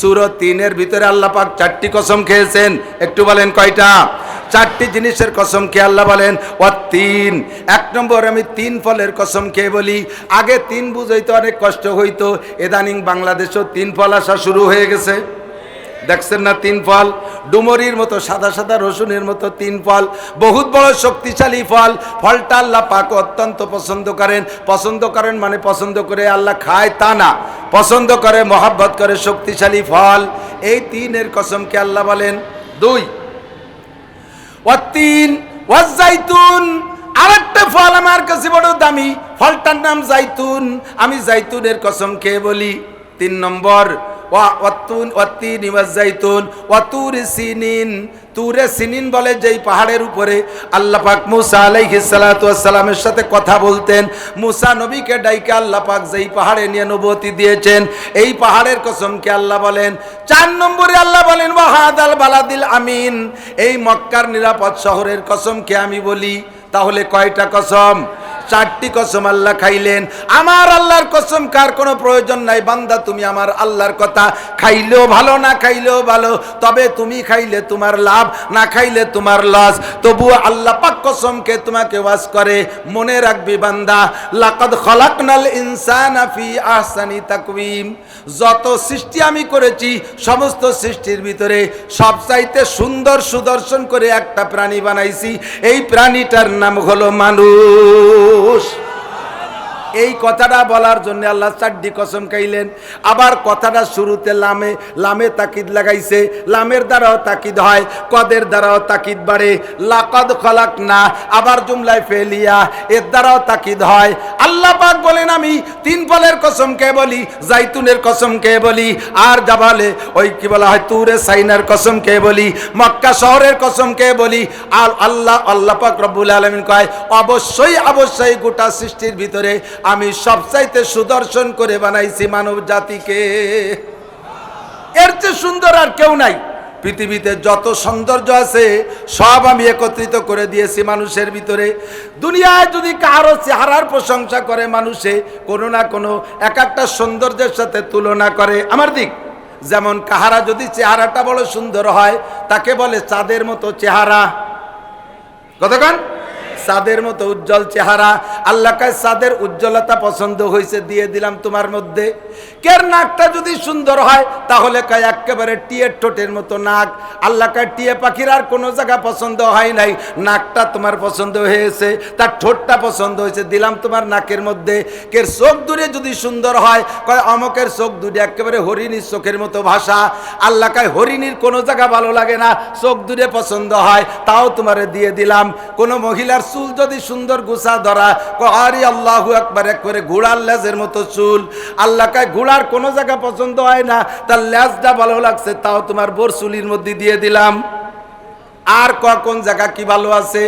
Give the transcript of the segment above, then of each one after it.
সুরত তিনের ভিতরে আল্লাহ পাক চারটি কসম খেয়েছেন। একটু বলেন কয়টা? চারটি জিনিসের কসম খেয়ে আল্লাহ বলেন ও তিন। এক নম্বর, আমি তিন ফলের কসম খেয়ে বলি, আগে তিন বুঝাইতে অনেক কষ্ট হইতো। এদানিং বাংলাদেশও তিন ফল আসা শুরু হয়ে গেছে। দেখছেন না, তিন ফল ডুমরির মতো, সাদা সাদা রসুনের মতো তিন ফল বহুত বড় শক্তিশালী ফল ফলটা আল্লাহ পাক অত্যন্ত পছন্দ করেন। পছন্দ করেন মানে পছন্দ করে আল্লাহ খায় তা না। পছন্দ করে, মহাব্বত করে শক্তিশালী ফল এই তিনের কসমকে আল্লাহ বলেন? দুই। ও তিন ওয়াজাইতুন আরেকটা ফল আমার কাছে বড় দামি। ফলটার নাম জাইতুন। আমি জাইতুনের কসম খেয়ে বলি। তিন নম্বর সিনিন, তুরে সিনিন পাহাড়ের উপরে মুসা সাথে কথা বলতেন। মুসা নবীকে যেই পাহাড়ে নিয়ে দিয়েছেন, এই পাহাড়ের কসমকে আল্লাহ বলেন, চার নম্বরে বলেন, ওয়াহাদাল বালাদিল আমিন এই মক্কার নিরাপদ শহরের কসমকে আমি বলি। তাহলে কয়টা কসম? চারটি কসম আল্লাহ খাইলেন। আমার আল্লাহর কসম কার কোনো প্রয়োজন নাই। বান্দা, তুমি আমার আল্লাহর কথা খাইলেও ভালো, না খাইলেও ভালো। তবে তুমি খাইলে তোমার লাভ, না খাইলে তোমার লস। তবুও আল্লাহ পাক কসমকে তোমাকে ওয়াজ করে। মনে রাখবি বান্দা, লাকাদ খলাকনাল ইনসানা ফি আহসানি তাকওয়িম। যত সৃষ্টি আমি করেছি, সমস্ত সৃষ্টির ভিতরে সবচাইতে সুন্দর সুদর্শন করে একটা প্রাণী বানাইছি। এই প্রাণীটার নাম হলো মানুষ। এই কথাটা বলার জন্য আল্লাহ চারটি কসম খাইলেন। আবার কথাটা শুরুতে লামে লামে তাকিদ লাগাইছে। লামের দ্বারাও তাকিদ হয়, কদের দ্বারাও তাকিদ বাড়ে। লাকদ খলাক না আবার জুমলায় ফেলিয়া এর দ্বারাও তাকিদ হয়। আল্লাহ পাক বলেন আমি, তিন ফলের কসম কে বলি, জাইতুনের কসম কে বলি, আর জাবালে ওই কি বলা হয়, তুরে সাইনার কসম কে বলি, মক্কা শহরের কসম কে বলি, আর আল্লাহ আল্লাহ পাক রব্বুল আলমিন কয়, অবশ্যই অবশ্যই গোটা সৃষ্টির ভিতরে আমি সবচাইতে সুদর্শন করে বানাইছি মানব জাতিকে এর চেয়ে সুন্দর আর কেউ নাই। পৃথিবীতে যত সৌন্দর্য আছে, সব আমি একত্রিত করে দিয়েছি মানুষের ভিতরে। দুনিয়ায় যদি কারও চেহারার প্রশংসা করে মানুষে, কোনো না কোনো এক একটা সৌন্দর্যের সাথে তুলনা করে। আমার দিক, যেমন কাহারা যদি চেহারাটা বড় সুন্দর হয়, তাকে বলে চাঁদের মতো চেহারা। কতক্ষণ? চাঁদের মতো উজ্জ্বল চেহারা। আল্লাহ কায় চাঁদের উজ্জ্বলতা পছন্দ হয়েছে দিয়ে দিলাম তোমার মধ্যে। কের নাকটা যদি সুন্দর হয়, তাহলে কায় একেবারে টিয়ের ঠোঁটের মতো নাক। আল্লাহ কায়, টিয়ে পাখির আর কোনো জায়গা পছন্দ হয় নাই। নাকটা তোমার পছন্দ হয়েছে, তার ঠোঁটটা পছন্দ হয়েছে, দিলাম তোমার নাকের মধ্যে। কের চোখ দূরে যদি সুন্দর হয়, কয়, অমকের চোখ দূরে একেবারে হরিণীর চোখের মতো ভাষা। আল্লাহ কায়, হরিণীর কোনো জায়গা ভালো লাগে না, চোখ দূরে পছন্দ হয়, তাও তোমারে দিয়ে দিলাম। কোনো মহিলার চুল যদি সুন্দর গুছা ধরা আরে আল্লাহ একবার এক করে ঘোড়ার লেজের মতো চুল। আল্লাহ কায়, ঘোড়ার কোনো জায়গা পছন্দ হয় না, তার লেজটা ভালো লাগছে, তাও তোমার বোর চুলির মধ্যে দিয়ে দিলাম। আর কোন জায়গা কি ভালো আছে?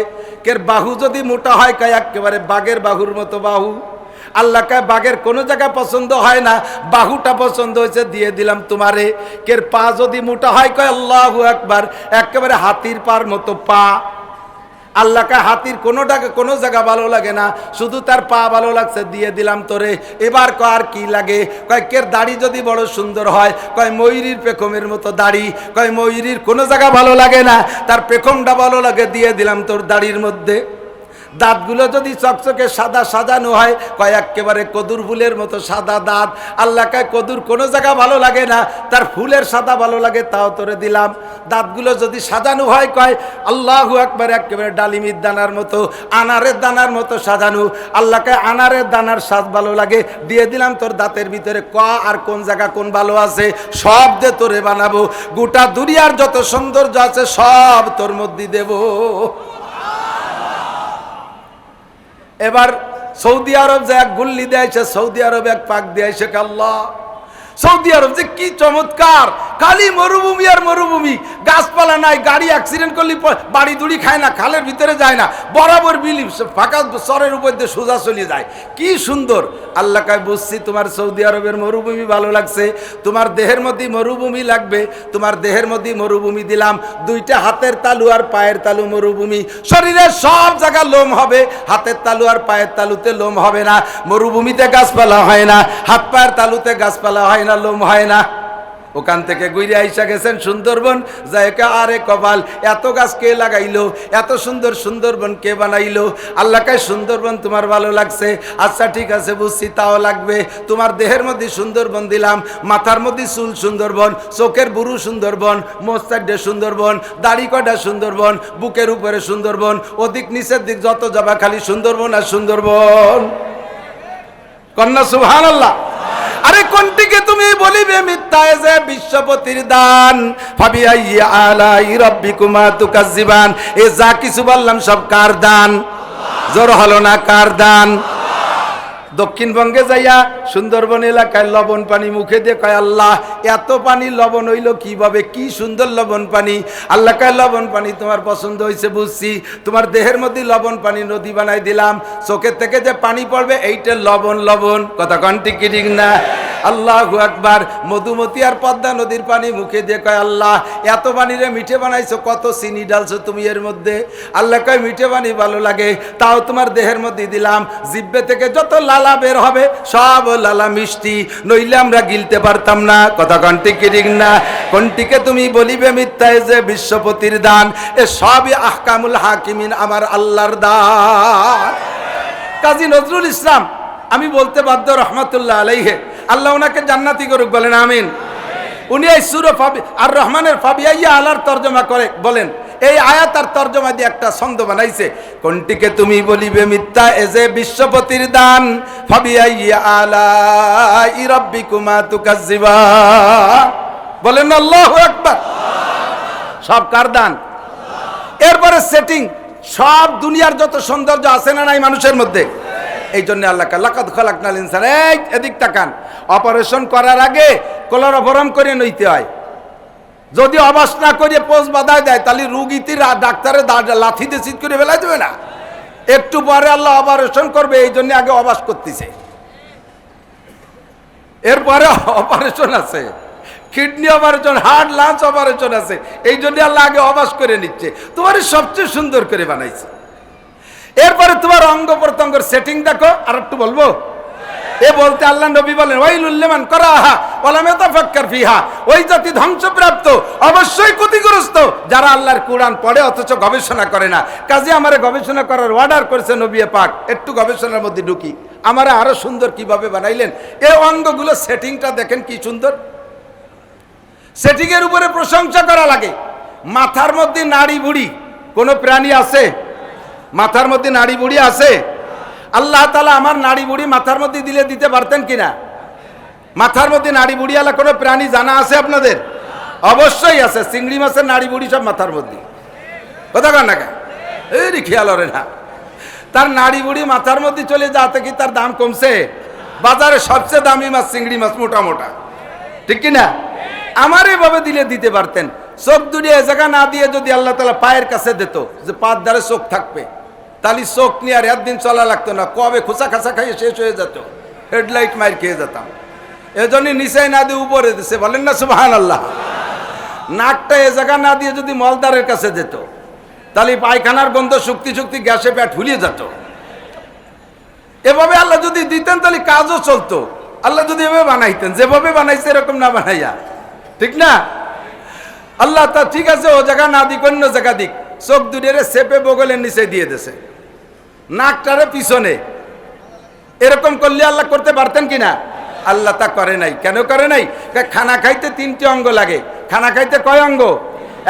কের বাহু যদি মোটা হয়, কায় একেবারে বাঘের বাহুর মতো বাহু। আল্লাহ কায়, বাঘের কোনো জায়গা পছন্দ হয় না, বাহুটা পছন্দ হয়েছে, দিয়ে দিলাম তোমারে। কের পা যদি মোটা হয়, কয় আল্লাহ একবার একেবারে হাতির পার মতো পা। আল্লাহকে হাতির কোনোটাকে কোনো জায়গা ভালো লাগে না। শুধু তার পা ভালো লাগছে, দিয়ে দিলাম তোরে। এবার ক আর কি লাগে? কয়, কের দাড়ি যদি বড় সুন্দর হয়, কয়, ময়ূরীর পেখমের মতো দাড়ি। কয়, ময়ূরীর কোনো জায়গা ভালো লাগে না, তার পেখমটা ভালো লাগে, দিয়ে দিলাম তোর দাড়ির মধ্যে। দাঁতগুলো যদি চকচকে সাদা সাজানো হয়, কয় একেবারে কদুর ফুলের মতো সাদা দাঁত। আল্লাহ কয় কদুর কোনো জায়গা ভালো লাগে না, তার ফুলের সাদা ভালো লাগে তাও তোরে দিলাম। দাঁতগুলো যদি সাজানো হয়, কয় আল্লাহু একবার একেবারে ডালিমির দানার মতো, আনারের দানার মতো সাজানো। আল্লাহ কয় আনারের দানার স্বাদ ভালো লাগে। দিয়ে দিলাম তোর দাঁতের ভিতরে ক আর কোন জায়গা কোন ভালো আছে, সব দে তোরে বানাবো। গোটা দুনিয়ার যত সৌন্দর্য আছে, সব তোর মধ্যে দেবো। এবার সৌদি আরব যে এক গুল্লি দেয়ছে সৌদি আরব এক পাক দিয়েছে আল্লাহ। সৌদি আরব যে কি চমৎকার। খালি মরুভূমি আর মরুভূমি। গাছপালা নাই, গাড়ি অ্যাক্সিডেন্ট করলে বাড়ি দুড়ি খায় না, খালের ভিতরে যায় না। বরাবর বিলি ফাঁকা সরের উপর দিয়ে সোজা চলে যায়। কি সুন্দর। আল্লাহ কায়, বুঝছি তোমার সৌদি আরবের মরুভূমি ভালো লাগছে। তোমার দেহের মধ্যে মরুভূমি লাগবে। তোমার দেহের মধ্যে মরুভূমি দিলাম। দুইটা হাতের তালু আর পায়ের তালু মরুভূমি। শরীরের সব জায়গা লোম হবে। হাতের তালু আর পায়ের তালুতে লোম হবে না। মরুভূমিতে গাছপালা হয় না। হাত পায়ের তালুতে গাছপালা হয় না। লোম হয় না। ওখান থেকে গুইরে আইসা গেছেন সুন্দরবন। জায়গা আরে কপাল, এত গাছ কে লাগাইলো? এত সুন্দর সুন্দরবন কে বানাইলো? আল্লাহ কায়, সুন্দরবন তোমার ভালো লাগছে। আচ্ছা ঠিক আছে, বুঝছি, তাও লাগবে। তোমার দেহের মধ্যে সুন্দরবন দিলাম, মাথার মধ্যে চুল সুন্দরবন, চোখের বুরু সুন্দরবন মোস্তাডে সুন্দরবন, দাড়ি কটা সুন্দরবন, বুকের উপরে সুন্দরবন, ওদিক নিচের দিক যত যাবা, খালি সুন্দরবন আর সুন্দরবন। কন্যা সুহান আল্লাহ আরে কোনটিকে তুমি বলিবে মিথ্যায় যে বিশ্বপতির দান। ফাবিয়াই আলাই রব্বিকুমা তুকাজ্জিবান। এ যা কিছু বললাম সব কার দান? জোর হলো না কার দান? দক্ষিণবঙ্গে যাইয়া সুন্দরবন এলাকায় লবণ পানি মুখে দিয়ে কয়, আল্লাহ, এত পানি লবণ হইল কীভাবে? কি সুন্দর লবণ পানি। আল্লাহ কয়, লবণ পানি তোমার পছন্দ হয়েছে বুঝছি। তোমার দেহের মধ্যে লবণ পানি নদী বানাই দিলাম। চোখের থেকে যে পানি পড়বে, এইটা লবণ লবণ। কথা কন্টি কিরিং না? আল্লাহ আকবার। মধুমতি আর পদ্মা নদীর পানি মুখে দিয়ে কয়, আল্লাহ, এত পানিরে মিঠে বানাইছো, কত চিনি ডালছো তুমি এর মধ্যে? আল্লাহ কয়, মিঠে পানি ভালো লাগে, তাও তোমার দেহের মধ্যে দিলাম। জিব্বে থেকে যত লালা বের হবে, সব লালা মিষ্টি, নইলে আমরা গিলতে পারতাম না। কথা কন্টি কিরিং না? কোনটিকে তুমি বলিবে মিথ্যায় যে বিশ্বপতির দান? এ সবই আহকামুল হাকিমিন, আমার আল্লাহর দান। কাজী নজরুল ইসলাম, আমি বলতে বাধ্য রহমতুল্লাহ আলাইহে। আল্লাহ ওনাকে জান্নাতি করুক, বলেন আমিন। উনি এই সুর আর রহমানের ফাবিয়াইয়া আলার তর্জমা করে, বলেন, এই আয়াত আর তর্জমা দিয়ে একটা ছন্দ বানাইছে। কোনটিকে তুমি বলিবে মিথ্যা? এ যে বিশ্বপতির দান ফাবিয়াইয়া আলা ইরাব্বিকুমা তুকাজ্জিবা। বলেন আল্লাহ আকবার। সব কার দান? এরপরে সেটিং সব দুনিয়ার যত সৌন্দর্য আছে না নাই মানুষের মধ্যে। এই জন্য আল্লাহ লাকাত খলাক নাল ইনসান। এই এদিক তাকান। অপারেশন করার আগে কলরভরম করে নইতে হয়। যদি অবাস না করে পোষ বাধায় দেয়, তাহলে রুগীতি ডাক্তারের লাথি দিয়ে চিত করে ফেলাই দেবে না। একটু পরে আল্লাহ অপারেশন করবে এই জন্য আগে অবাস করতেছে। এরপরে অপারেশন আছে। Kidney operation, heart lung operation আছে। এই জন্য আল্লাহ আগে অবাস করে নিচ্ছে। তোমার সবচেয়ে সুন্দর করে বানাইছে। এরপরে তোমার অঙ্গ প্রত্যঙ্গের সেটিং দেখো, আর একটু বলব? এ বলতে আল্লাহ নবী বলেন ওই লুল্লেমান করা আহা ওলামে তাফাক্কার ফিহা। ওই জাতি ধ্বংসপ্রাপ্ত, অবশ্যই ক্ষতিগ্রস্ত, যারা আল্লাহর কোরআন পড়ে, অথচ গবেষণা করে না। কাজে আমারে গবেষণা করার অর্ডার করেছে নবী পাক, একটু গবেষণার মধ্যে ঢুকি। আমারে আরও সুন্দর কীভাবে বানাইলেন? এই অঙ্গগুলো সেটিংটা দেখেন কি সুন্দর। সেটিংয়ের উপরে প্রশংসা করা লাগে। মাথার মধ্যে নাড়ি বুড়ি কোনো প্রাণী আছে? মাথার মধ্যে নাড়ি বুড়ি আছে? আল্লাহ তালা আমার নাড়ি বুড়ি মাথার মধ্যে দিলে দিতে পারতেন কিনা? মাথার মধ্যে নাড়ি বুড়িওয়ালা কোনো প্রাণী জানা আছে আপনাদের? অবশ্যই আছে, চিংড়ি মাছের নাড়ি বুড়ি সব মাথার মধ্যে। কথা কন না কেন? এই খেয়াল ওরে না। তার নাড়ি বুড়ি মাথার মধ্যে চলে যাতে কি তার দাম কমছে? বাজারে সবচেয়ে দামি মাছ চিংড়ি মাছ মোটা মোটা। ঠিক কি না? আমার এভাবে দিলে দিতে পারতেন। চোখ দুটি এ জায়গা না দিয়ে যদি আল্লাহ তালা পায়ের কাছে দিত, যে পাঁচ ধারে চোখ থাকবে। তাহলে চোখ নিয়ে আর একদিন চলা লাগতো না। কবে খোঁচা খাঁচা খাইয়ে শেষ হয়ে যেত। হেডলাইট মার খেয়ে যেতাম। এজন্যই নিচে না দিয়ে উপরে দিছে। বলেন না সুবাহান আল্লাহ নাকটা এ জায়গা না দিয়ে যদি মলদারের কাছে যেত, তাহলে পায়খানার গন্ধ শক্তি শক্তি গ্যাসে পেট হুলিয়ে যেত। এভাবে আল্লাহ যদি দিতেন, তাহলে কাজও চলতো। আল্লাহ যদি এভাবে বানাইতেন, যেভাবে বানাইছে এরকম না বানাইয়া। ঠিক না? আল্লাহ তা ঠিক আছে, ও জায়গা না দিক, অন্য জায়গা দিক। চোখ দুটিরে চেপে বগলের নিচে দিয়ে দেছে। নাকটারে পিছনে। এরকম করলে আল্লাহ করতে পারতেন কি না আল্লাহ তা করে নাই। কেন করে নাই? খানা খাইতে তিনটি অঙ্গ লাগে। খানা খাইতে কয় অঙ্গ?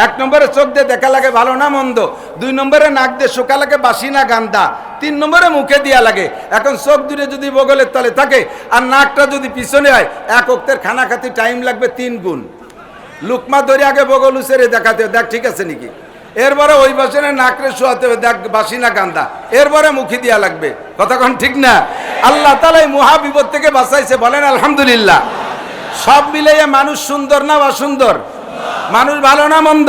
এক নম্বরে চোখ দিয়ে দেখা লাগে ভালো না মন্দ। দুই নম্বরে নাক দিয়ে শোকা লাগে বাসি না গান্দা। তিন নম্বরে মুখে দিয়া লাগে। এখন চোখ দূরে যদি বগলের তলে থাকে আর নাকটা যদি পিছনে হয়, এক অক্তের খানা খাতে টাইম লাগবে তিন গুণ। লুকমা ধরে আগে বগল উসেরে দেখাতে দেখ, ঠিক আছে নাকি? এরপরে ওই বাসনে নাকরে শোয়াতে হবে, দেখ, বাসি না গান্দা এরপরে মুখে দিয়া লাগবে। কতক্ষণ ঠিক না? আল্লাহ তালা এই মহাবিপদ থেকে বাঁচাইছে, বলেন আলহামদুলিল্লাহ। সব মিলাইয়া মানুষ সুন্দর না বা সুন্দর মানুষ ভালো না মন্দ?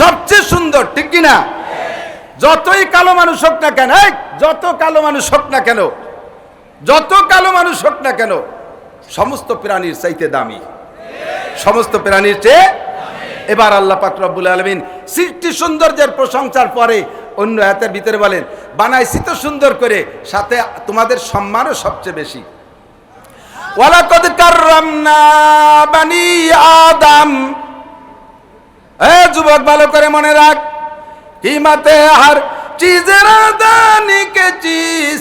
সবচেয়ে সুন্দর, ঠিক কি না? যতই কালো মানুষ হোক না কেন যত কালো মানুষ হোক না কেন, যত কালো মানুষ হোক না কেন, সমস্ত প্রাণীর চাইতে দামি। সমস্ত প্রাণীর চেয়ে এবার আল্লাহ পাক রব্বুল আলমিন সৃষ্টি সৌন্দর্যের প্রশংসার পরে অন্য হাতের ভিতরে বলেন, বানাইছি তো সুন্দর করে, সাথে তোমাদের সম্মানও সবচেয়ে বেশি। ওয়ালাকদ কাররামনা বানি আদম। এ যুবক, ভালো করে মনে রাখ। কিমাতে হর চিজের দানি কে চিজ।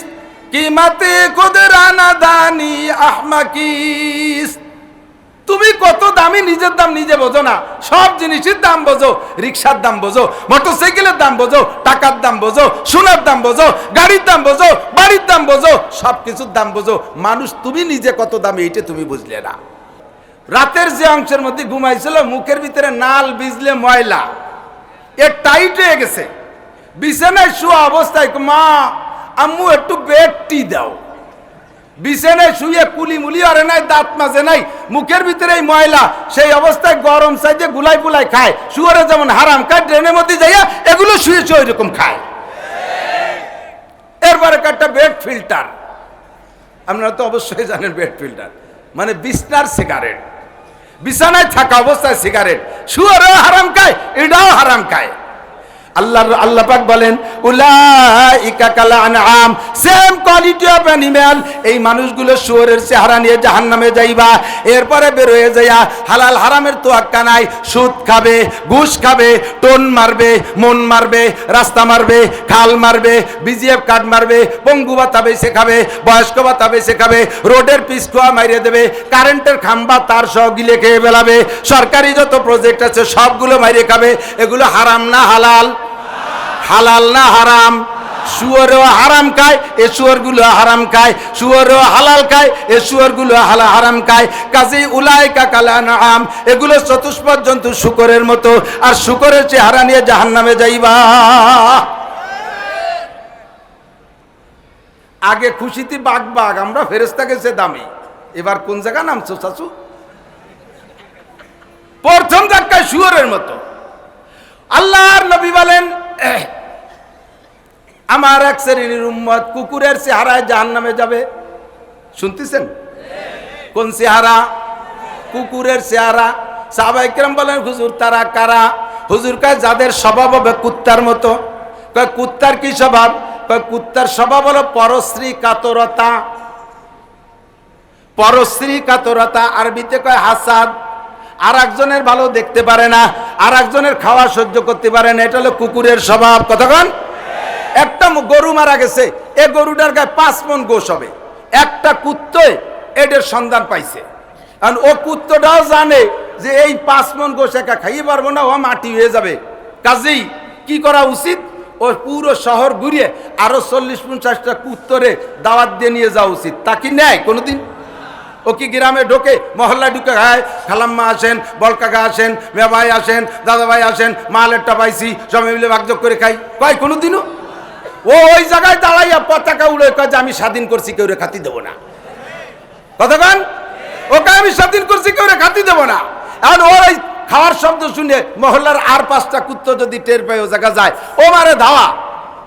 কিমাতে খুদরানা দানি আহমাকিস তুমি কত দামি নিজের দাম নিজে বোঝো না। সব জিনিসের দাম বোঝো, রিক্সার দাম বোঝো, মোটরসাইকেলের দাম বোঝো, টাকার দাম বোঝো, সোনার দাম বোঝো, গাড়ির দাম বোঝো, বাড়ির দাম বোঝো, সব কিছুর দাম বোঝো। মানুষ তুমি নিজে কত দামি এইটা তুমি বুঝলে না। রাতের যে অংশের মধ্যে ঘুমাইছিল, মুখের ভিতরে নাল বিজলে ময়লা। এ টাইট হয়ে গেছে। বিছানায় শুয়া অবস্থায়, মা, আম্মু, একটু বেডটি দাও। বিছানায় শুয়ে কুলি মুলি আরে নাই, দাঁত মাজে নাই। মুখের ভিতরে এই ময়লা, সেই অবস্থায় গরম সাইজে গুলাই গুলাই খায়। শুয়ারে যেমন হারাম খায়, ড্রেনের মধ্যে যাইয়া এগুলো শুয়ে শুয়ে এরকম খায়। এরপরে একটা বেড ফিল্টার। আপনারা তো অবশ্যই জানেন বেড ফিল্টার। মানে বিছনার সিগারেট। বিছানায় থাকা অবস্থায় সিগারেট। শুয়ারও হারাম খায়, এটাও হারাম খায়। আল্লাহ আল্লাহ পাক বলেন, উলাইকা কালা আনআম সেম কোয়ালিটি অফ অ্যানিমাল এই মানুষগুলো শুয়োরের চেহারা নিয়ে জাহান্নামে যাইবা, এরপরে বের হয়ে যাইয়া হালাল হারামের তোয়াক্কা নাই, সুদ খাবে, ঘুষ খাবে, টোন মারবে, মন মারবে, রাস্তা মারবে, খাল মারবে, বিজিএফ কার্ড মারবে, পঙ্গু ভাতা বেছে খাবে, বয়স্ক ভাতা বেছে খাবে, রোডের পিস খোয়া মাইরে দেবে, কারেন্টের খাম্বা তার সহ গিলে খেয়ে বেলাবে সরকারি যত প্রজেক্ট আছে সবগুলো মাইরে খাবে, এগুলো হারাম না, হালাল। হালাল না হারাম? শুয়োরও হারাম খায় এ শুয়োরগুলো হারাম খায়। শুয়োরও হালাল খায় এ শুয়োরগুলো হালা হারাম খায়। কাজী উলাই কাকালা নাম এগুলো চতুষ্পদ জন্তু শুকরের মতো। আর শুকরের চেহারা নিয়ে জাহান্নামে যাইবা। আগে খুশিতে বাঘ বাঘ আমরা ফেরেস্তা গেছে দামি। এবার কোন জায়গা নামছো চাচু? প্রথম ধাক্কায় শুয়োরের মতো। আল্লাহর নবী বলেন "এহ, আমার এক শ্রেণির উম্মত কুকুরের চেহারায় জাহান নামে যাবে। শুনতেছেন? কোন চেহারা? কুকুরের চেহারা। সাহবাইকরাম বলেন, হুজুর তারা কারা? হুজুর কয়, যাদের স্বভাব হবে কুত্তার মতো। কয়, কুত্তার কি স্বভাব? কয়, কুত্তার স্বভাব হলো পরশ্রী কাতরতা। পরশ্রী কাতরতা, আরবিতে কয়, হাসাদ। আর একজনের ভালো দেখতে পারে না আর একজনের খাওয়া সহ্য করতে পারে না, এটা হলো কুকুরের স্বভাব। কতক্ষণ একটা গরু মারা গেছে, এ গরুটার গায়ে পাঁচ মন গোস হবে। একটা কুত্তয় এটার সন্ধান পাইছে। কারণ ও কুত্তটাও জানে যে এই পাঁচ মন গোস একা খাইয়ে পারব না, ও মাটি হয়ে যাবে। কাজেই কি করা উচিত? ও পুরো শহর ঘুরিয়ে আরও চল্লিশ পঞ্চাশটা কুত্তরে দাওয়াত দিয়ে নিয়ে যাওয়া উচিত। তা কি নেয় কোনোদিন? ও কি গ্রামে ঢোকে মহল্লায় ঢুকে খায় খালাম্মা আসেন, বলকাকা আসেন মেভাই আসেন দাদাভাই আসেন, মালেরটা পাইছি, সবাই মিলে ভাগযোগ করে খাই। কয় কোনোদিনও? ও, ওই জায়গায় দাঁড়াইয়া পতাকা উড়ে যে আমি স্বাধীন করছি, কেউ খাতি দেবো না। কতক্ষণ ওকে আমি স্বাধীন করছি, কেউ খাতি দেবো না। এখন ওর ওই খাওয়ার শব্দ শুনে মহল্লার আর পাঁচটা কুত্ত যদি টের পায় ও জায়গা যায়, ও মারে ধাওয়া,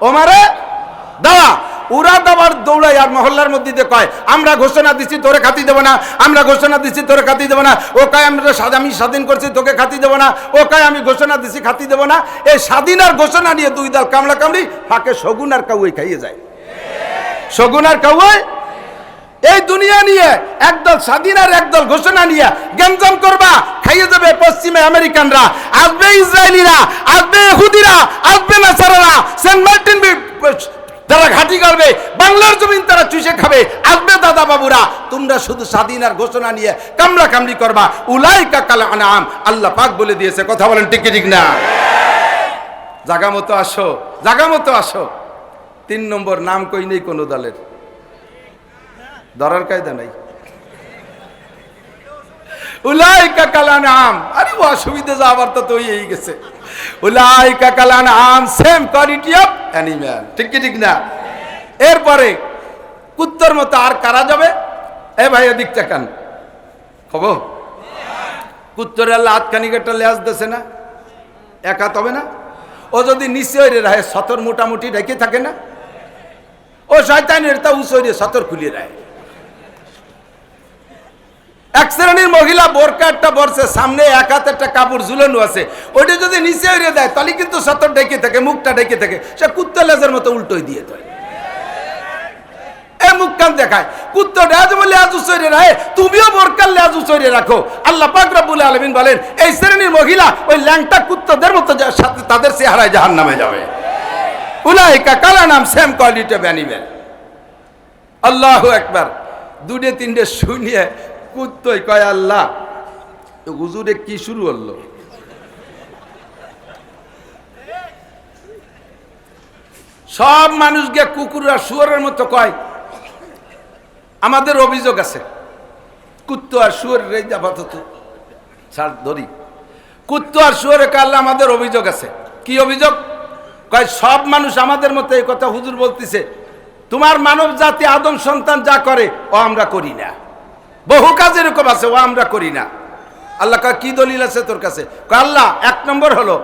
ও মারে দাওয়া উরা দাবার দৌড়াই আর মহল্লার মধ্যে দিয়ে কয়, আমরা ঘোষণা দিচ্ছি তোরে খাতি দেবো না। আমরা ঘোষণা দিচ্ছি তোরে খাতি দেবো না। ও কয়, আমরা আমি স্বাধীন করছি, তোকে খাতি দেবো না। ও কয়, আমি ঘোষণা দিচ্ছি খাতি দেবো না। এই স্বাধীন আর ঘোষণা নিয়ে দুই দল কামলা কামড়ি, ফাঁকে শগুন আর কাউই খাইয়ে যায়। শগুন আর কাউই এই দুনিয়া নিয়ে একদল স্বাধীন আর একদল ঘোষণা নিয়ে গেমজম করবা, খাইয়ে যাবে পশ্চিমে আমেরিকানরা। আসবে ইসরায়েলিরা, আসবে হুদিরা আসবে নাসারারা। সেন্ট মার্টিন তারা ঘাঁটি করবে, বাংলার জমিন তারা চুষে খাবে। আসবে দাদা বাবুরা, তোমরা শুধু স্বাধীনার ঘোষণা নিয়ে কামড়া কামড়ি করবা। উলাই কাকাল আনাম আল্লাহ পাক বলে দিয়েছে। কথা বলেন টিকি ঠিক না? জাগা মতো আসো, জাগা মতো আসো। তিন নম্বর, নাম কই নেই কোনো দলের? ধরার কায়দা নাই। উলাই কাকালান আম। আরে ও অসুবিধা যাবার তো তো এই গেছে। উলাই কাকালান আম সেম কোয়ালিটি অফ অ্যানিম্যাল ঠিক কি ঠিক না? এরপরে কুত্তর মতো আর কারা যাবে? এ ভাই, এদিক চাকান খবো কুত্তরের আল্লাহ হাতখানিক একটা লেজ দেছে না? একা হাত হবে না? ও যদি নিচে ওই রাহে, সতর মোটামুটি রেখে থাকে না? ও শয়তানের তা উঁচু সতর খুলিয়ে রায় এক শ্রেণির মহিলা বোরকা একটা বরছে সামনে এক হাতে একটা কাপড়, ঝুলানো আছে। ওইটা যদি নিচে উড়িয়ে দেয়, তাহলে কিন্তু সতর ডেকে থাকে, মুখটা ডেকে থাকে। সে কুত্তা লেজের মতো উল্টোই দিয়ে দেয়। এ মুখ কান দেখায় তুমিও লেজ রাখো। বলেন, এই শ্রেণির মহিলা ওই ল্যাংটা মতো তাদের চেহারায় নামে যাবে আল্লাহ একবার দুটে তিনটে শুনিয়ে কুত্তই কয়, আল্লাহ হুজুরে কি শুরু হলো? সব মানুষকে কুকুর আর শুয়ারের মতো কয়। আমাদের অভিযোগ আছে, কুত্তো আর শুয়ারের এই আপাতত। ছাড়, ধরি। কুত্তো আর শুয়ারে কাল্লা আমাদের অভিযোগ আছে। কি অভিযোগ? কয়, সব মানুষ আমাদের মতো এই কথা হুজুর বলতেছে, তোমার মানব জাতি আদম সন্তান যা করে, ও আমরা করি না। বহু কাজ এরকম আছে, ও আমরা করি না। আল্লাহ কি দলিল আছে তোর কাছে? আল্লাহ, এক নম্বর হলো,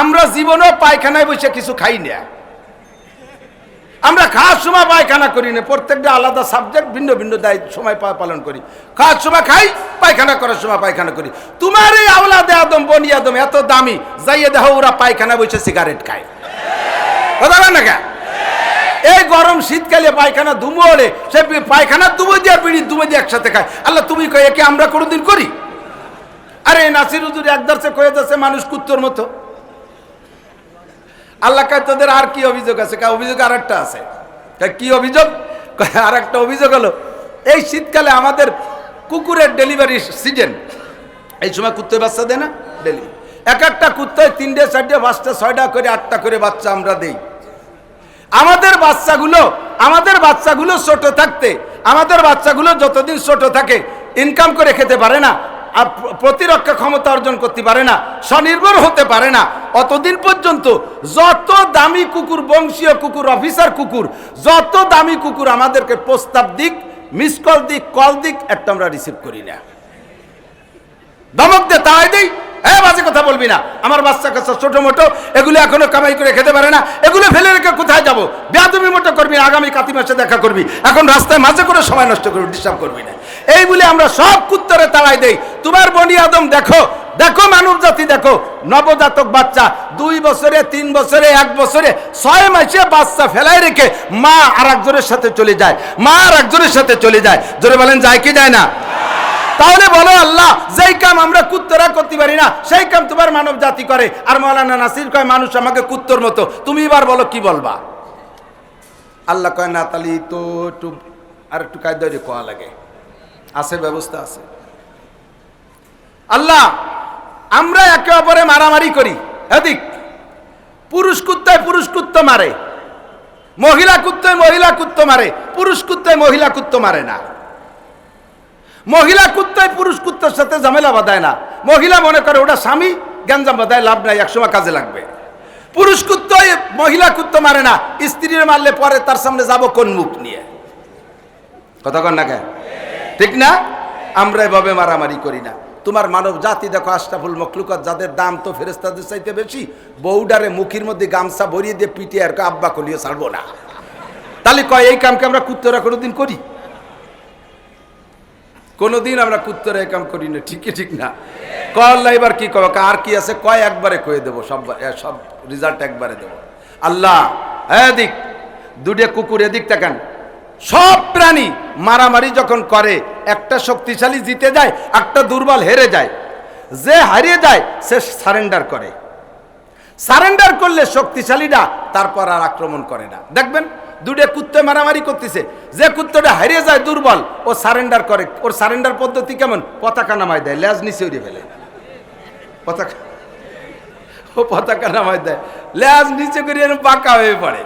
আমরা জীবনেও পায়খানায় বসে কিছু খাই না। আমরা খাওয়ার সময় পায়খানা করি না, প্রত্যেকটা আলাদা সাবজেক্ট ভিন্ন ভিন্ন দায়িত্ব সময় পালন করি। খাওয়ার সময় খাই, পায়খানা করার সময় পায়খানা করি। তোমার এই আওলাদে আদম, বনি আদম এত দামি, যাইয়ে দেখো ওরা পায়খানা বসে সিগারেট খায়। কথা না কে? এই গরম শীতকালে পায়খানা ধুমো হলে সে পায়খানা দুমো দিয়ে বিড়ি দুমো দিয়ে একসাথে খায়। আল্লাহ, তুমি কয়ে, একে আমরা কোনোদিন করি? আরে নাসির হুজুর একদারসে কয়ে যাচ্ছে, মানুষ কুত্তর মতো। আল্লাহ কয়, তোদের আর কি অভিযোগ আছে? কয়, অভিযোগ আর একটা আছে কি অভিযোগ? আর একটা অভিযোগ হলো, এই শীতকালে আমাদের কুকুরের ডেলিভারি সিজন। এই সময় কুত্তে বাচ্চা দেয় না? ডেলিভারি। এক একটা কুত্তায় তিনটে, চারটে, পাঁচটা, ছয়টা করে, আটটা করে বাচ্চা আমরা দেই। আমাদের বাচ্চাগুলো আমাদের বাচ্চাগুলো ছোট থাকতে, আমাদের বাচ্চাগুলো যতদিন ছোট থাকে ইনকাম করে খেতে পারে না, আর প্রতিরক্ষা ক্ষমতা অর্জন করতে পারে না, স্বনির্ভর হতে পারে না, অতদিন পর্যন্ত যত দামি কুকুর, বংশীয় কুকুর, অফিসার কুকুর, যত দামি কুকুর আমাদেরকে প্রস্তাব দিক মিস কল দিক কল দিক, একটা আমরা রিসিভ করি না। ধমক দে, তাই দেই। হ্যাঁ বাজে কথা বলবি না। আমার বাচ্চা কাচ্চা ছোট মোটো, এগুলো এখনও কামাই করে খেতে পারে না। এগুলো ফেলে রেখে কোথায় যাব? বেয়াদবি মতো করবি আগামী কাতি মাসে দেখা করবি। এখন রাস্তায় মাঝে করে সময় নষ্ট করবি ডিস্টার্ব করবি না। এই বলে আমরা সব কুত্তরে তাড়াই দেই। তোমার বনি আদম দেখো দেখো মানব জাতি দেখো। নবজাতক বাচ্চা, দুই বছরে, তিন বছরে, এক বছরে, ছয় মাসে বাচ্চা ফেলাই রেখে মা আর একজনের সাথে চলে যায়। মা আর একজনের সাথে চলে যায়। জোরে বলেন, যায় কি যায় না? তাহলে বলো আল্লাহ যেই কাম আমরা কুত্তরা করতে পারি না সেই কাম তোমার মানব জাতি করে। আর মৌলানা নাসির কয় মানুষ আমাকে কুত্তর মতো। তুমি এবার বলো কি বলবা? আল্লাহ কয় না তাহলে তো একটু আর একটু কায়দারে কোয়া লাগে? আছে ব্যবস্থা আছে। আল্লাহ আমরা একে অপরে মারামারি করি। এদিক পুরুষ কুত্তায় পুরুষ কুত্ত মারে মহিলা কুত্তায় মহিলা কুত্ত মারে পুরুষ কুত্তায় মহিলা কুত্ত মারে না। মহিলা কুত্তায়, পুরুষ কুত্তার সাথে ঝামেলা বাঁধায় না। মহিলা মনে করে ওটা স্বামী, গ্যাঞ্জাম বাঁধায় লাভ নাই, একসময় কাজে লাগবে। পুরুষ কুত্তায়, মহিলা কুত্ত মারে না, স্ত্রীর মারলে পরে তার সামনে যাব কোন মুখ নিয়ে? কথা কন না কেন? ঠিক না? আমরা এভাবে মারামারি করি না। তোমার মানব জাতি দেখো, আশরাফুল মখলুকত, যাদের দাম তো ফেরেস্তাদের চাইতে বেশি, বউডারে মুখির মধ্যে গামছা ভরিয়ে দিয়ে পিটিয়ে আর আব্বা কলিয়ে ছাড়বো না। তাহলে কয়, এই কামকে আমরা কুত্তরা কোনোদিন করি? কোনোদিন আমরা কুত্তরে এই কাম করি না ঠিকই ঠিক না? কল্লা এবার কি কবে? আর কি আছে? কয় একবারে কয়ে দেবো, সব সব রেজাল্ট একবারে দেবো। আল্লাহ, এদিক দুটে কুকুর এদিক তাকান। সব প্রাণী মারামারি যখন করে, একটা শক্তিশালী জিতে যায়, একটা দুর্বল হেরে যায়। যে হারিয়ে যায়, সে সারেন্ডার করে। সারেন্ডার করলে শক্তিশালীরা তারপর আর আক্রমণ করে না। দেখবেন দুটো কুত্তে মারামারি করতেছে। যে কুত্তটা হারিয়ে যায় দুর্বল, ও সারেন্ডার করে। ওর সারেন্ডার পদ্ধতি কেমন? পতাকা নামায় দেয়, লেজ নিচে উড়ে ফেলে। পতাকা ও পতাকা নামায় দেয়, লেজ নিচে করে পাকা হয়ে পড়ে।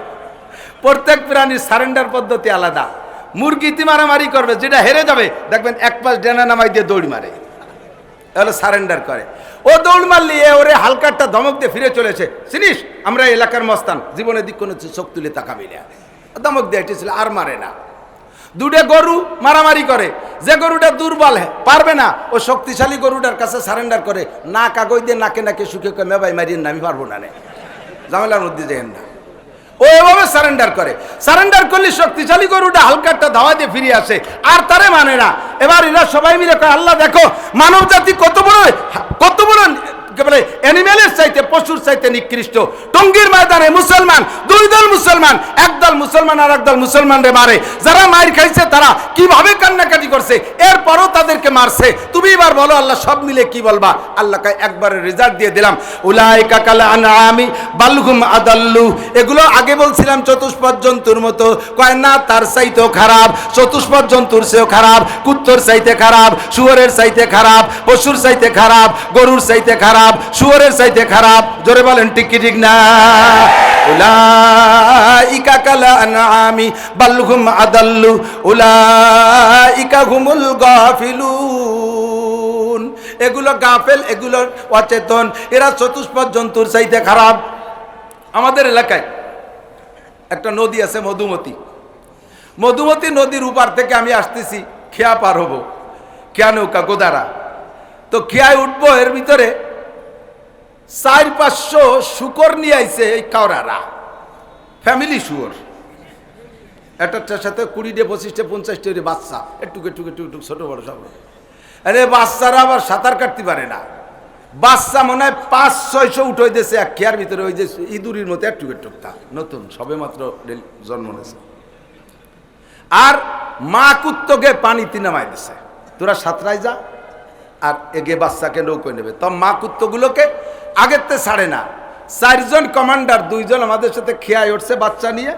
প্রত্যেক প্রাণীর সারেন্ডার পদ্ধতি আলাদা। মুরগিতে মারামারি করবে, যেটা হেরে যাবে, দেখবেন এক পাশ ডেনা নামাই দিয়ে দৌড় মারে। তাহলে সারেন্ডার করে। ও দৌড় মারলি, এ ওরে হালকারটা ধমক দিয়ে ফিরে চলেছে। চিনিস আমরা এলাকার মস্তান, জীবনের দিক কোনো চোখ তুলে তাকাবি না। ধমক দিয়ে এটেছিল আর মারে না। দুটো গরু মারামারি করে, যে গরুটা দুর্বল পারবে না, ও শক্তিশালী গরুটার কাছে সারেন্ডার করে, না কাগজ দিয়ে নাকে নাকে শুকে কয়ে মেবাই মারিয়ে আমি পারব না নে। ঝামেলার মধ্যে যেন না। ও এভাবে সারেন্ডার করে। সারেন্ডার করলে শক্তিশালী গরুটা হালকাটা ধাওয়া দিয়ে ফিরে আসে, আর তারে মানে না। এবার এরা সবাই মিলে আল্লাহ, দেখো মানব জাতি কত বড় কত বড় বলে অ্যানিমেলের চাইতে, পশুর চাইতে নিকৃষ্ট। টঙ্গীর ময়দানে মুসলমান, দুই দল মুসলমান একদল মুসলমান আর একদল মুসলমানরে মারে। যারা মার খাইছে তারা কীভাবে কান্নাকাটি করছে? এরপরও তাদেরকে মারছে। তুমি এবার বলো, আল্লাহ সব মিলে কি বলবা? আল্লাহকে একবারে রেজাল্ট দিয়ে দিলাম। উলাই কাকাল আদাল্লু। এগুলো আগে বলছিলাম চতুষ্পদ জন্তুর মতো। কয়, না, তার চাইতেও খারাপ। চতুষ্পদ জন্তুর খারাপ। কুত্তর চাইতে খারাপ। শুয়োরের চাইতে খারাপ। পশুর চাইতে খারাপ। গরুর চাইতে খারাপ। শুয়োরের চাইতে খারাপ। জোরে বলেন, ঠিক কি ঠিক না? উলাইকা কালা আনআমি বাল হুম আদাল্লু, উলাইকা হুমুল গাফিলুন। এগুলো গাফেল, এগুলো অচেতন। এরা চতুষ্পদ জন্তুর চাইতে খারাপ। আমাদের এলাকায় একটা নদী আছে মধুমতি। মধুমতি নদীর উপার থেকে আমি আসতেছি, খেয়া পার হব। খেয়া নৌকা গোদারা। তো খেয়ায় উঠবো, এর ভিতরে চার পাঁচশো শুকর নিয়ে আইছে এই কাওরারা। ফ্যামিলি শুয়োর। একটার সাথে কুড়িটে, পঁচিশটে, পঞ্চাশটা বাচ্চা। একটু একটু একটু একটু ছোট, বড়, সব। আরে বাচ্চারা আবার সাঁতার কাটতে পারে না। বাচ্চা মনে হয় পাঁচ, ছয়শো উঠে দিয়েছে এক খেয়ার ভিতরে, ওই যে ইঁদুরির মতো একটু একটু তা। নতুন, সবে মাত্র জন্ম নিয়েছে। আর মা কুত্তকে পানিতে নামাই দিছে। তোরা সাঁতরাই যা। আর এগে বাচ্চাকে নৌকো নেবে। তো মা কুত্তগুলোকে আগের তে ছাড়ে না। চারজন কমান্ডার, দুইজন আমাদের সাথে খেয়ায় উঠছে বাচ্চা নিয়ে,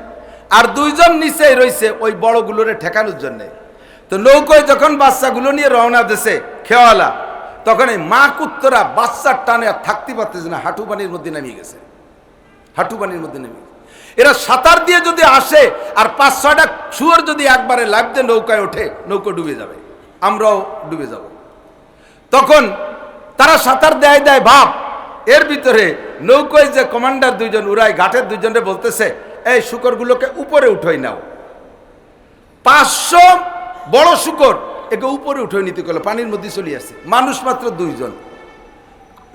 আর দুইজন নিচেই রয়েছে ওই বড়গুলোরে ঠেকানোর জন্যে। তো নৌকোয় যখন বাচ্চাগুলো নিয়ে রওনা দিছে খেওয়ালা, তখন এই মা কুত্তরা বাচ্চার টানে আর থাকতে পারতেছে না, হাঁটু পানির মধ্যে নামিয়ে গেছে। হাঁটু পানির মধ্যে নেমে। এরা সাঁতার দিয়ে যদি আসে আর পাঁচ ছয়টা শুয়োর যদি একবারে লাভ দিয়ে নৌকায় ওঠে, নৌকো ডুবে যাবে। আমরাও ডুবে যাব। তখন তারা সাঁতার দেয় দেয় ভাব। এর ভিতরে নৌকোয় যে কমান্ডার দুইজন উড়াই ঘাটের দুইজনে বলতেছে, এই শুকরগুলোকে উপরে উঠোই নাও। পাঁচশো বড় শুকর একে উপরে উঠে নিতে গেল, পানির মধ্যে চলে আসছে মানুষ মাত্র দুইজন।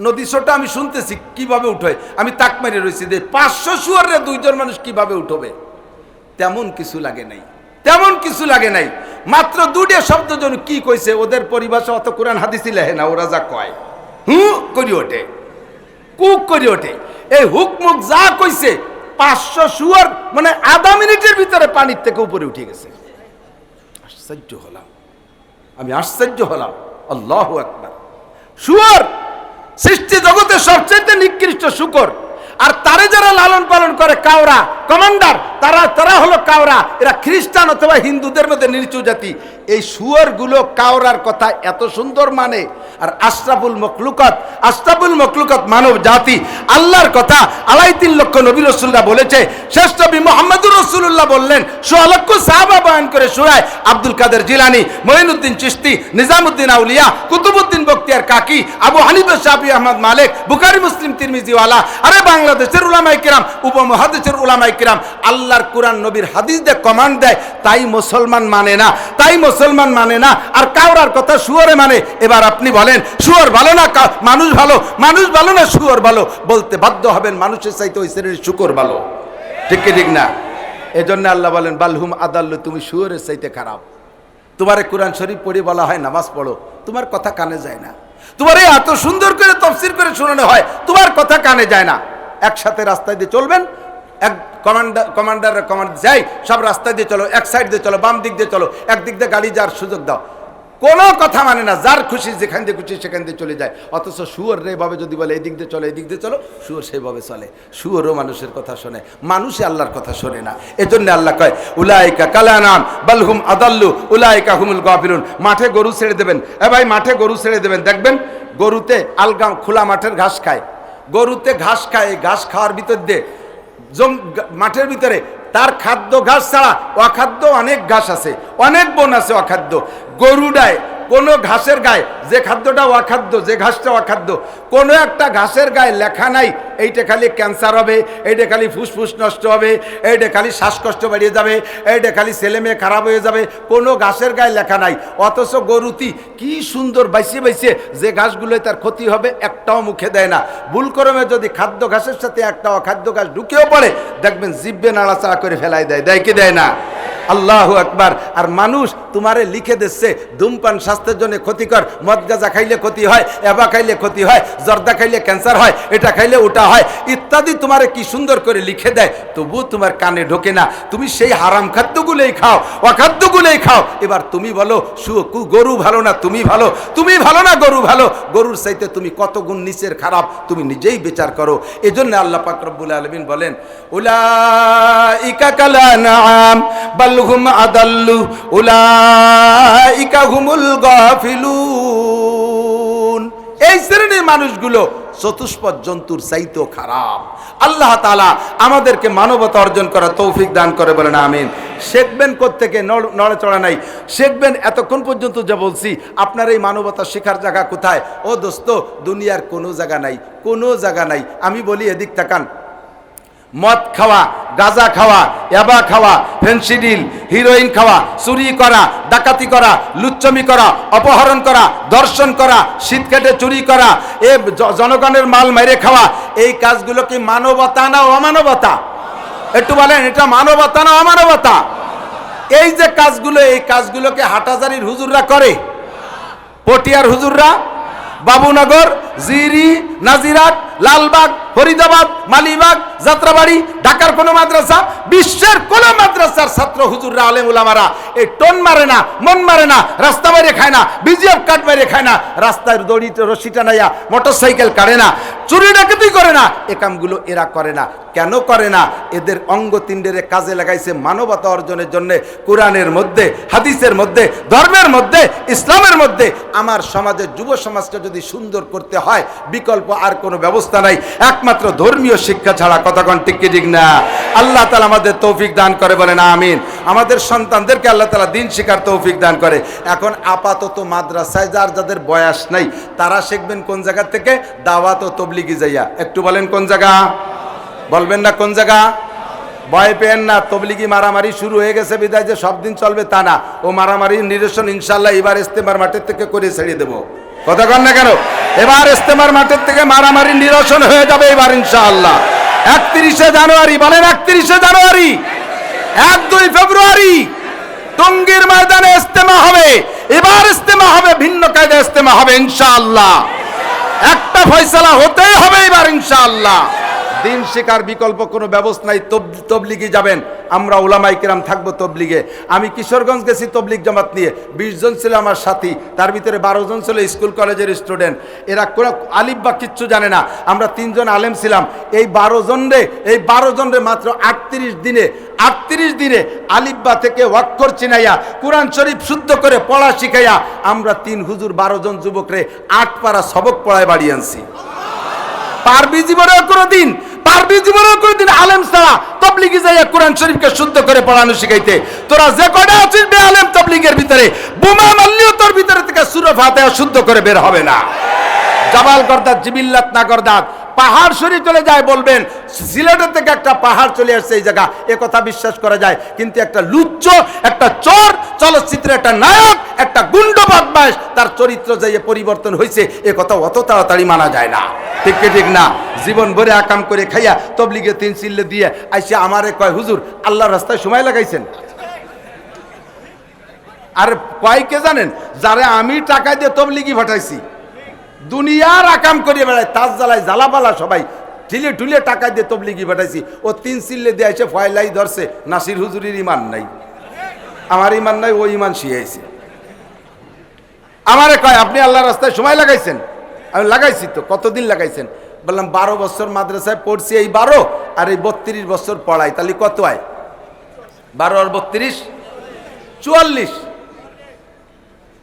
নদী ছোটা আমি শুনতেছি, কীভাবে উঠোয়? আমি তাক মেরে রয়েছি যে পাঁচশো শুয়ারে দুইজন মানুষ কীভাবে উঠবে? তেমন কিছু লাগে নাই। তেমন কিছু লাগে নাই। মাত্র দুটো শব্দ জন কি কইছে, ওদের পরিভাষা অত কোরআন হাদিসি লেহে না, ওরা যা কয়। হু করি ওঠে কুক করি ওঠে। এই হুক মুখ যা কইছে, পাঁচশো শুয়ার মানে আধা মিনিটের ভিতরে পানির থেকে উপরে উঠে গেছে। আশ্চর্য হলাম। আমি আশ্চর্য হলাম। আল্লাহ একবার শুয়ার সৃষ্টি জগতের সবচেয়ে নিকৃষ্ট শুকর আর তারে যারা লালন পালন করে, কাওরা, কমান্ডার, তারা তারা হলো কাওরা। এরা খ্রিস্টান অথবা হিন্দুদের মধ্যে নিচু জাতি। এই শুয়ারগুলো কাওরার কথা এত সুন্দর মানে। আর আশরাফুল মখলুকত আশরাফুল মখলুকত মানব জাতি। আল্লাহর কথা আলাই তিন লক্ষ নবী রসুল্লাহ বলেছে। শেষ নবী মোহাম্মদুর রসুল্লাহ বললেন সোয়ালক্ষ সাহাবা বয়ান করে শোনায় আব্দুল কাদের জিলানি, মঈনুদ্দিন চিস্তি নিজামুদ্দিন আউলিয়া, কুতুবুদ্দিন বক্তিয়ার কাকি, আবু হানিফা শাফি আহমদ মালিক বুকারি মুসলিম, তিরমিজিওয়ালা। আরে বাংলাদেশের উলামাই কিরাম উপমহাদেশের উলামাই কিরাম, আল্লাহর কোরআন নবীর হাদিস দিয়ে কমান্ড দেয়, তাই মুসলমান মানে না, তাই মুসলমান মানে না, আর কাউরার কথা শুয়ারে মানে। এবার আপনি বলেন, শুয়ার ভালো না মানুষ ভালো? মানুষ ভালো না শুয়ার ভালো? বলতে বাধ্য হবেন, মানুষের চাইতে ওই শ্রেণির শুকর ভালো। ঠিক কি ঠিক না? এজন্য আল্লাহ বলেন বালহুম আদাল্লু, তুমি শুয়ারের চাইতে খারাপ। তোমার এই কোরআন শরীফ পড়ে বলা হয়, নামাজ পড়ো। তোমার কথা কানে যায় না। তোমার এই এত সুন্দর করে তফসির করে শোনানো হয়, তোমার কথা কানে যায় না। একসাথে রাস্তায় দিয়ে চলবেন, এক কমান্ডার কমান্ডার কমান্ড যাই, সব রাস্তায় দিয়ে চলো, এক সাইড দিয়ে চলো, বাম দিক দিয়ে চলো একদিক দিয়ে গাড়ি যাওয়ার সুযোগ দাও। কোনো কথা মানে না, যার খুশি যেখান দিয়ে খুশি সেখান দিয়ে চলে যায়। অথচ শুয়োর রে ভাবে যদি বলে এই দিক দিয়ে চলো এই দিক দিয়ে চলো, শুয়োর সেইভাবে চলে। শুয়োরও মানুষের কথা শোনে, মানুষই আল্লাহর কথা শোনে না। এজন্য আল্লাহ কয়, উলাইকা কালানাম বালহুম আদাল্লু, উলাইকা হুমুল গাফিলুন। মাঠে গরু ছেড়ে দেবেন। এ ভাই, মাঠে গরু ছেড়ে দেবেন। দেখবেন গরুতে আলগাম খোলা মাঠের ঘাস খায়। গরুতে ঘাস খায়, ঘাস খাওয়ার ভিতর দিয়ে জম, মাঠের ভিতরে তার খাদ্য ঘাস ছাড়া অখাদ্য অনেক ঘাস আছে, অনেক বন আছে অখাদ্য। গরুডায় কোনো ঘাসের গায়ে, যে খাদ্যটা অখাদ্য, যে ঘাসটা অখাদ্য, কোনো একটা ঘাসের গায়ে লেখা নাই, এইটা খালি ক্যান্সার হবে, এইটা খালি ফুসফুস নষ্ট হবে, এইটা খালি শ্বাসকষ্ট বাড়িয়ে যাবে, এইটা খালি ছেলে মেয়ে খারাপ হয়ে যাবে, কোনো ঘাসের গায়ে লেখা নাই। অথচ গরুতি কি সুন্দর বাইসে বাইসে যে ঘাসগুলোয় তার ক্ষতি হবে একটাও মুখে দেয় না। ভুল করমে যদি খাদ্য ঘাসের সাথে একটা অখাদ্য ঘাস ঢুকেও পড়ে, দেখবেন জিব্বে নাড়াচাড়া করে ফেলাই দেয়। দেয় কি দেয় না? আল্লাহ আকবার। আর মানুষ তোমারে লিখে দিচ্ছে, ধূমপান স্বাস্থ্যের জন্য ক্ষতিকর, মদ গাঁজা খাইলে ক্ষতি হয়, এবা খাইলে ক্ষতি হয়, জর্দা খাইলে ক্যান্সার হয়, এটা খাইলে ওটা হয়, ইত্যাদি তোমারে কি সুন্দর করে লিখে দেয়, তবু তোমার কানে ঢোকে না। তুমি সেই হারাম খাদ্যগুলোই খাও, অখাদ্যগুলোই খাও। এবার তুমি বলো সু- গরু ভালো না তুমি ভালো? তুমি ভালো না গরু ভালো? গরুর চাইতে তুমি কত গুণ নিচের খারাপ? তুমি নিজেই বিচার করো। এজন্য আল্লাহ পাক রব্বুল আলামিন বলেন, উলাইকা কালা নাম হুমুল গাফিলুন। এই শ্রেণির মানুষগুলো চতুষ্পদ জন্তুর চাইতেও খারাপ। আল্লাহ তাআলা আমাদেরকে মানবতা অর্জন করা তৌফিক দান করে বলেন, আমিন। শেখবেন থেকে নড়েচড়া নাই। শেখবেন এতক্ষণ পর্যন্ত যা বলছি, আপনার এই মানবতা শেখার জায়গা কোথায়? ও দোস্ত, দুনিয়ার কোনো জায়গা নাই, কোনো জায়গা নাই। আমি বলি, এদিক তাকান। মদ খাওয়া, গাঁজা খাওয়া, ইয়াবা খাওয়া, ফেন্সিডিল, হিরোইন খাওয়া, চুরি করা, ডাকাতি করা লুচ্চমি করা, অপহরণ করা দর্শন করা, শীত কেটে চুরি করা, এ জনগণের মাল মেরে খাওয়া, এই কাজগুলো কি মানবতা না অমানবতা? একটু বলেন, এটা মানবতা না অমানবতা? এই যে কাজগুলো, এই কাজগুলোকে হাটাজারির হুজুররা করে। পটিয়ার হুজুররা, বাবুনগর জিরি নাজিরাট লালবাগ, ফরিদাবাদ, মালিবাগ, যাত্রাবাড়ি, ঢাকার কোন মাদ্রাসা, বিশ্বের কোন মাদ্রাসার ছাত্র হুজুররা, আলেম উলামারা, এই টোন মারে না, মন মারে না, রাস্তা বাইরে খায় না, বিজিএফ কাট বাইরে খায় না, রাস্তার দড়িতে রশি টানাইয়া মোটর সাইকেল কাড়ে না, চুরি ডাকাতি করে না, এ কামগুলো এরা করে না, কেন করে না, এদের অঙ্গ তিনডেরে কাজে লাগাইছে মানবতা অর্জনের জন্য, কোরআনের মধ্যে, হাদিসের মধ্যে, ধর্মের মধ্যে, ইসলামের মধ্যে, আমার সমাজের যুব সমাজকে যদি সুন্দর করতে হয়, বিকল্প আর কোনো ব্যবস্থা নাই। একমাত্র ধর্মীয় শিক্ষা ছাড়া কতক্ষণ টিকি ঠিক না? আল্লাহ তালা আমাদের তৌফিক দান করে বলেন, আমিন। আমাদের সন্তানদেরকে আল্লাহ তালা দিন শিকার তৌফিক দান করে। এখন আপাতত মাদ্রাসায় যার যাদের বয়স নাই, তারা শিখবেন কোন জায়গা থেকে? দাওয়াত ও তবলিগি যাইয়া। একটু বলেন কোন জায়গা? বলবেন না কোন জায়গা? ভয় পেন না, তবলিগি মারামারি শুরু হয়ে গেছে, বিদায় যে সব দিন চলবে তা না। ও মারামারি নিরসন ইনশাল্লাহ এবার ইস্তেমার মাঠের থেকে করে ছেড়ে দেবো। কথা কন না কেন? এবার ইস্তেমার মাঠের থেকে মারামারি নিরসন হয়ে যাবে এবার ইনশাআল্লাহ। একত্রিশে জানুয়ারি, বলেন একত্রিশে জানুয়ারি, এক দুই ফেব্রুয়ারি, টঙ্গীর ময়দানে ইস্তেমা হবে। এবার ইস্তেমা হবে, ভিন্ন কায়দা ইস্তেমা হবে ইনশাআল্লাহ। একটা ফয়সালা হতেই হবে এবার ইনশাআল্লাহ। দিন শেখার বিকল্প কোনো ব্যবস্থা নাই, তব- তবলিগে যাবেন। আমরা ওলামাই কিরাম থাকব তবলিগে। আমি কিশোরগঞ্জ গেছি তবলিগ জামাত নিয়ে। বিশ জন ছিল আমার সাথী, তার ভিতরে বারো জন ছিল স্কুল কলেজের স্টুডেন্ট। এরা কোনো আলিফ বা কিচ্ছু জানে না। আমরা তিনজন আলেম ছিলাম। এই বারো জন রে, এই বারো জন রে মাত্র আটত্রিশ দিনে আটত্রিশ দিনে আলিব্বা থেকে অক্ষর চিনাইয়া, কোরআন শরীফ শুদ্ধ করে পড়া শিখাইয়া, আমরা তিন হুজুর, বারো জন যুবকরে আট পাড়া সবক পড়ায় বাড়িয়ে আনছি। পারবি জীবনেও কোনোদিন? পারবি জীবনেও কোনোদিন আলেম ছাড়া তবলিগি যাইয়া কোরআন শরীফকে শুদ্ধ করে পড়ানো শিখাইতে। তোরা যে কটা আছিস বে আলেম তবলিগের ভিতরে, বোমা মারলেও তোর ভিতরে থেকে সুরফ হাতে শুদ্ধ করে বের হবে না। জাবাল গর্দাত জিবিল্লাত না গর্দাত পাহাড় সরি চলে যায় বলবেন, সিলেটের থেকে একটা পাহাড় চলে আসছে এই জায়গা, এ কথা বিশ্বাস করা যায়, কিন্তু একটা লুচ্চ, একটা চোর চলচ্চিত্রে একটা নায়ক, একটা গুন্ড বদমাস তার চরিত্র যাইয়ে পরিবর্তন হয়েছে, এ কথা অত তাড়াতাড়ি মানা যায় না। ঠিক ঠিক না? জীবন ভরে আকাম করে খাইয়া তবলিগে তিন চিল্লে দিয়ে আইসে আমারে কয়, হুজুর, আল্লাহর রাস্তায় সময় লাগাইছেন? আর কয়কে জানেন, যারা আমি টাকা দিয়ে তবলিগি ফাটাইছি দুনিয়ার আকাম করিয়ে বেড়ায়, তাজ জ্বালায় জ্বালাপালা সবাই। ঠিলে ঠুলে টাকা দিয়ে তবলিগি পাঠাইছি। ও তিন চিল্লে দিয়ে এসে ফয়লাই ধরছে, নাসির হুজুরির ইমান নাই। আমার ইমান নাই, ও ইমান শিয়াইছে। আমারে কয়, আপনি আল্লাহ রাস্তায় সময় লাগাইছেন? আমি, লাগাইছি তো, কতদিন লাগাইছেন? বললাম, বারো বছর মাদ্রাসায় পড়ছি এই বারো, আর এই বত্রিশ বছর পড়াই। তাহলে কত আয় বারো আর বত্রিশ? চুয়াল্লিশ।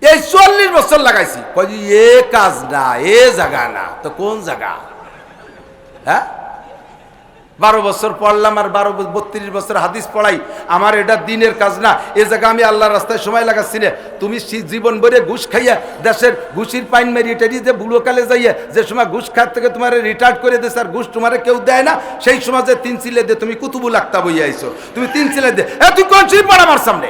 এই চুয়াল্লিশ বছর লাগাইছি। কই এ কাজ না, এ জায়গা না। তো কোন জায়গা হ্যাঁ? বারো বছর পড়লাম আর বারো বত্রিশ বছর হাদিস পড়াই। আমার এটা দিনের কাজ না। এ জায়গা আমি আল্লাহর রাস্তায় সময় লাগাচ্ছি না। তুমি জীবন ভরে ঘুষ খাইয়া দেশের ঘুষির পাইন মেরিয়ে টেরিয়ে যে বুড়োকালে যাইয়া যে সময় ঘুষ খাত থেকে তোমার রিটায়ার্ড করে দেশ আর ঘুষ তোমার কেউ দেয় না, সেই সময় যে তিন চিলে দে তুমি কুতুবু লাগতা বইয়া আইছো। তুমি তিন চিলে দে এ, তুই কোন চিল পড় আমার সামনে?